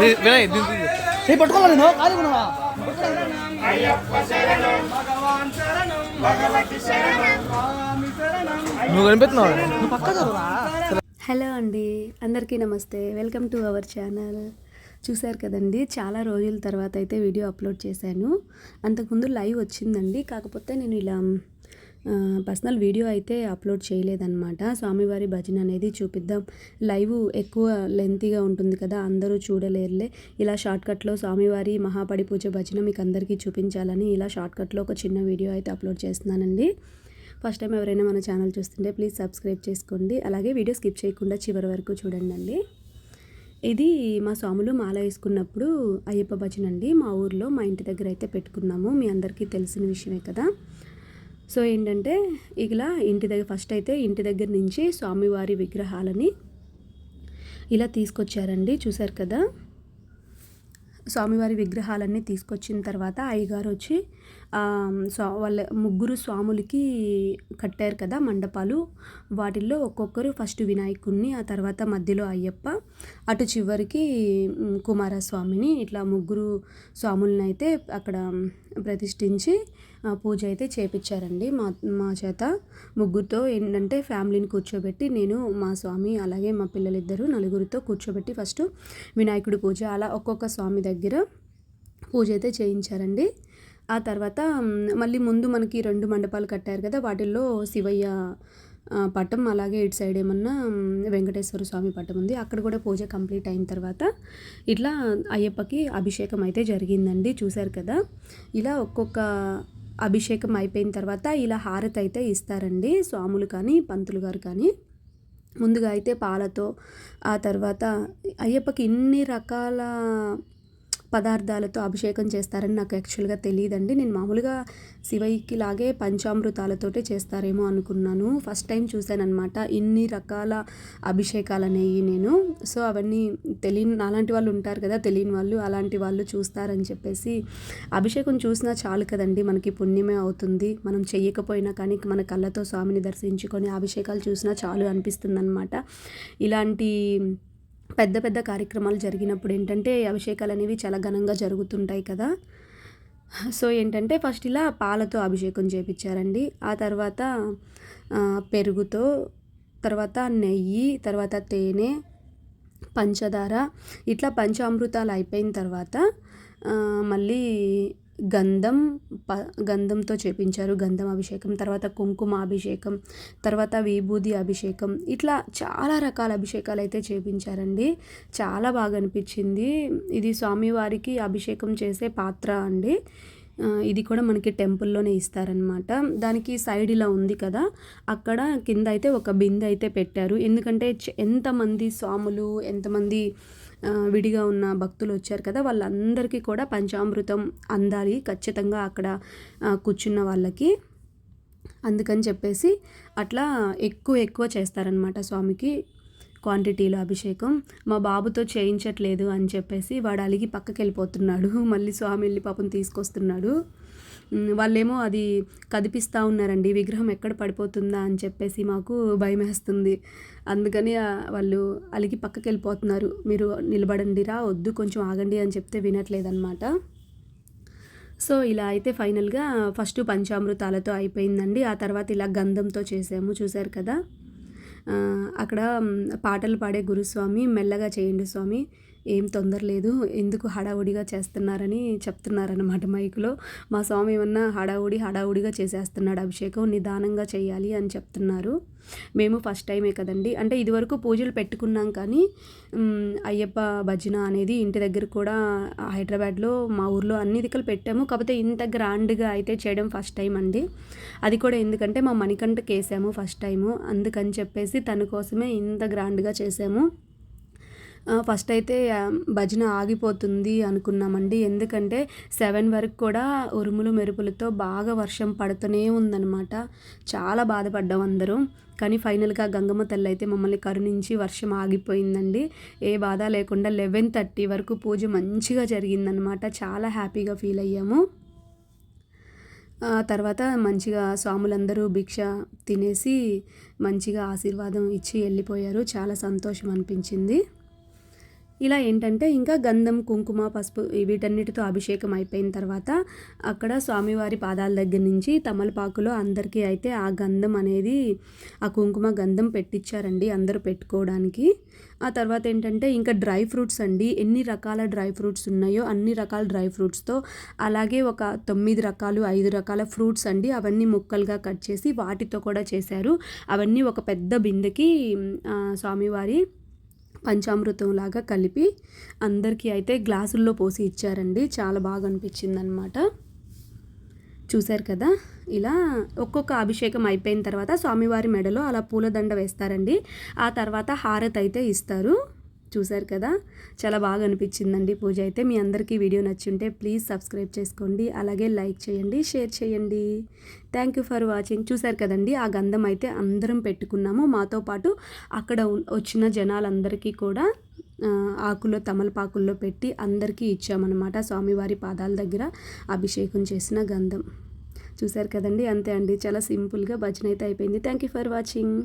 వినయ్ నీ పట్టుకోవాలి నేను ఖాళీ నువ్వు కనిపెడుతున్నావు నువ్వు పక్క హలో అండి అందరికీ namaste. Welcome to our channel. చూశారు కదండి చాలా రోజుల తర్వాత అయితే వీడియో అప్లోడ్ చేశాను. అంతకుముందు లైవ్ వచ్చిందండి కాకపోతే నేను ఇలా పర్సనల్ వీడియో అయితే అప్లోడ్ చేయలేదన్నమాట. స్వామివారి భజన అనేది చూపిద్దాం. లైవ్ ఎక్కువ లెంతీగా ఉంటుంది కదా అందరూ చూడలేరులే. ఇలా షార్ట్కట్లో స్వామివారి మహాపడి పూజ భజన మీకు అందరికీ చూపించాలని ఇలా షార్ట్కట్లో ఒక చిన్న వీడియో అయితే అప్లోడ్ చేస్తున్నానండి. ఫస్ట్ టైం ఎవరైనా మన ఛానల్ చూస్తుంటే ప్లీజ్ సబ్స్క్రైబ్ చేసుకోండి. అలాగే వీడియో స్కిప్ చేయకుండా చివరి వరకు చూడండి అండి ఇది మా స్వాములు మాల వేసుకున్నప్పుడు అయ్యప్ప భజన అండి. మా ఊర్లో మా ఇంటి దగ్గర అయితే పెట్టుకున్నాము. మీ అందరికీ తెలిసిన విషయమే కదా. సో ఏంటంటే ఇలా ఇంటి దగ్గర ఫస్ట్ అయితే ఇంటి దగ్గర నుంచి స్వామివారి విగ్రహాలని ఇలా తీసుకొచ్చారండి. చూశారు కదా? స్వామివారి విగ్రహాలన్నీ తీసుకొచ్చిన తర్వాత అయ్యగారు వచ్చి స్వా వాళ్ళ ముగ్గురు స్వాములకి కట్టారు కదా మండపాలు. వాటిల్లో ఒక్కొక్కరు ఫస్ట్ వినాయకుడిని ఆ తర్వాత మధ్యలో అయ్యప్ప. అటు చివరికి కుమారస్వామిని ఇట్లా ముగ్గురు స్వాములను అయితే అక్కడ ప్రతిష్ఠించి పూజ అయితే చేపించారండి మా మా చేత ముగ్గురితో ఏంటంటే ఫ్యామిలీని కూర్చోబెట్టి నేను మా స్వామి అలాగే మా పిల్లలిద్దరూ నలుగురితో కూర్చోబెట్టి ఫస్ట్ వినాయకుడి పూజ అలా ఒక్కొక్క స్వామి దగ్గర పూజ అయితే చేయించారండి. ఆ తర్వాత మళ్ళీ ముందు మనకి రెండు మండపాలు కట్టారు కదా వాటిల్లో శివయ్య పటం అలాగే ఇటు సైడ్ ఏమన్నా వెంకటేశ్వర స్వామి పటం ఉంది. అక్కడ కూడా పూజ కంప్లీట్ అయిన తర్వాత ఇట్లా అయ్యప్పకి అభిషేకం అయితే జరిగిందండి చూశారు కదా. ఇలా ఒక్కొక్క అభిషేకం అయిపోయిన తర్వాత ఇలా హారతి అయితే ఇస్తారండి. స్వాములు కానీ పంతులు గారు కానీ. ముందుగా అయితే పాలతో ఆ తర్వాత అయ్యప్పకి ఇన్ని రకాల పదార్థాలతో అభిషేకం చేస్తారని నాకు యాక్చువల్గా తెలియదండి నేను మామూలుగా శివయ్యకి లాగే పంచామృతాలతోటే చేస్తారేమో అనుకున్నాను. ఫస్ట్ టైం చూశానమాట ఇన్ని రకాల అభిషేకాలు అనేవి నేను. సో అవన్నీ తెలియని అలాంటి వాళ్ళు ఉంటారు కదా తెలియని వాళ్ళు అలాంటి వాళ్ళు చూస్తారని చెప్పేసి అభిషేకం చూసినా చాలు కదండి. మనకి పుణ్యమే అవుతుంది. మనం చెయ్యకపోయినా కానీ మన కళ్ళతో స్వామిని దర్శించుకొని అభిషేకాలు చూసినా చాలు అనిపిస్తుంది అనమాట ఇలాంటి పెద్ద పెద్ద కార్యక్రమాలు జరిగినప్పుడు ఏంటంటే అభిషేకాలు అనేవి చాలా ఘనంగా జరుగుతుంటాయి కదా. సో ఏంటంటే ఫస్ట్ ఇలా పాలతో అభిషేకం చేపించారండి. ఆ తర్వాత పెరుగుతో తర్వాత నెయ్యి తర్వాత తేనె పంచదార ఇట్లా పంచామృతాలు అయిపోయిన తర్వాత మళ్ళీ గంధం ప గంధంతో చేపించారు. గంధం అభిషేకం తర్వాత కుంకుమ అభిషేకం తర్వాత విభూది అభిషేకం. ఇట్లా చాలా రకాల అభిషేకాలు అయితే చేపించారండి. చాలా బాగా అనిపించింది. ఇది స్వామివారికి అభిషేకం చేసే పాత్ర అండి. ఇది కూడా మనకి టెంపుల్లోనే ఇస్తారనమాట దానికి సైడ్ ఇలా ఉంది కదా అక్కడ కింద అయితే ఒక బిందె అయితే పెట్టారు. ఎందుకంటే ఎంతమంది స్వాములు ఎంతమంది విడిగా ఉన్న భక్తులు వచ్చారు కదా వాళ్ళందరికీ కూడా పంచామృతం అందాలి ఖచ్చితంగా అక్కడ కూర్చున్న వాళ్ళకి. అందుకని చెప్పేసి అట్లా ఎక్కువ ఎక్కువ చేస్తారనమాట స్వామికి. క్వాంటిటీలో అభిషేకం. మా బాబుతో చేయించట్లేదు అని చెప్పేసి వాడు అలిగి పక్కకి వెళ్ళిపోతున్నాడు మళ్ళీ స్వామి వెళ్ళి పాపం తీసుకొస్తున్నాడు. వాళ్ళేమో అది కదిపిస్తూ ఉన్నారండి. విగ్రహం ఎక్కడ పడిపోతుందా అని చెప్పేసి మాకు భయం వేస్తుంది అందుకని వాళ్ళు అలిగి పక్కకి వెళ్ళిపోతున్నారు మీరు నిలబడండి రా వద్దు కొంచెం ఆగండి అని చెప్తే వినట్లేదన్నమాట. సో ఇలా అయితే ఫైనల్గా ఫస్ట్ పంచామృతాలతో అయిపోయిందండి. ఆ తర్వాత ఇలా గంధంతో చేసాము చూశారు కదా? అక్కడ పాటలు పాడే గురుస్వామి మెల్లగా చేయండి స్వామి. ఏం తొందర లేదు ఎందుకు హడావుడిగా చేస్తున్నారని చెప్తున్నారన్నమాట మైకులో. మా స్వామి ఏమన్నా హడావుడి హడావుడిగా చేసేస్తున్నాడు అభిషేకం నిదానంగా చేయాలి అని చెప్తున్నారు. మేము ఫస్ట్ టైమే కదండి. అంటే ఇదివరకు పూజలు పెట్టుకున్నాం కానీ అయ్యప్ప భజన అనేది ఇంటి దగ్గర కూడా హైదరాబాద్లో మా ఊర్లో అన్ని దిక్కులు పెట్టాము. కాకపోతే ఇంత గ్రాండ్గా అయితే చేయడం ఫస్ట్ టైం అండి. అది కూడా ఎందుకంటే మా మణికంఠకి వేసాము ఫస్ట్ టైము. అందుకని చెప్పేసి తన కోసమే ఇంత గ్రాండ్గా చేసాము ఫస్ట్ అయితే భజన ఆగిపోతుంది అనుకున్నామండి. ఎందుకంటే సెవెన్ వరకు కూడా ఉరుములు మెరుపులతో బాగా వర్షం పడుతూనే ఉందన్నమాట. చాలా బాధపడ్డాం అందరూ. కానీ ఫైనల్గా గంగమ్మ తల్లి అయితే మమ్మల్ని కరుణించి వర్షం ఆగిపోయిందండి. ఏ బాధ లేకుండా లెవెన్ థర్టీ వరకు పూజ మంచిగా జరిగిందనమాట చాలా హ్యాపీగా ఫీల్ అయ్యాము. ఆ తర్వాత మంచిగా స్వాములందరూ భిక్ష తినేసి మంచిగా ఆశీర్వాదం ఇచ్చి వెళ్ళిపోయారు. చాలా సంతోషం అనిపించింది. ఇలా ఏంటంటే ఇంకా గంధం కుంకుమ పసుపు వీటన్నిటితో అభిషేకం అయిపోయిన తర్వాత అక్కడ స్వామివారి పాదాల దగ్గర నుంచి తమలపాకులో అందరికీ అయితే ఆ గంధం అనేది ఆ కుంకుమ గంధం పెట్టించారండి అందరూ పెట్టుకోవడానికి. ఆ తర్వాత ఏంటంటే ఇంకా డ్రై ఫ్రూట్స్ అండి. ఎన్ని రకాల డ్రై ఫ్రూట్స్ ఉన్నాయో అన్ని రకాల డ్రై ఫ్రూట్స్తో అలాగే ఒక తొమ్మిది రకాలు ఐదు రకాల ఫ్రూట్స్ అండి అవన్నీ ముక్కలుగా కట్ చేసి వాటితో కూడా చేశారు. అవన్నీ ఒక పెద్ద బిందెకి స్వామివారి పంచామృతం లాగా కలిపి అందరికీ అయితే గ్లాసుల్లో పోసి ఇచ్చారండి. చాలా బాగా అనిపించింది అనమాట చూశారు కదా? ఇలా ఒక్కొక్క అభిషేకం అయిపోయిన తర్వాత స్వామివారి మెడలో అలా పూలదండ వేస్తారండి. ఆ తర్వాత హారతి అయితే ఇస్తారు. చూశారు కదా? చాలా బాగా అనిపించిందండి పూజ అయితే. మీ అందరికీ వీడియో నచ్చుంటే ప్లీజ్ సబ్స్క్రైబ్ చేసుకోండి. అలాగే లైక్ చేయండి షేర్ చేయండి. థ్యాంక్ యూ ఫర్ వాచింగ్ చూశారు కదండి? ఆ గంధం అయితే అందరం పెట్టుకున్నాము. మాతో పాటు అక్కడ వచ్చిన జనాలందరికీ కూడా ఆకులో తమలపాకుల్లో పెట్టి అందరికీ ఇచ్చామన్నమాట స్వామివారి పాదాల దగ్గర అభిషేకం చేసిన గంధం. చూశారు కదండి? అంతే అండి. చాలా సింపుల్గా భజన అయితే అయిపోయింది. Thank you for watching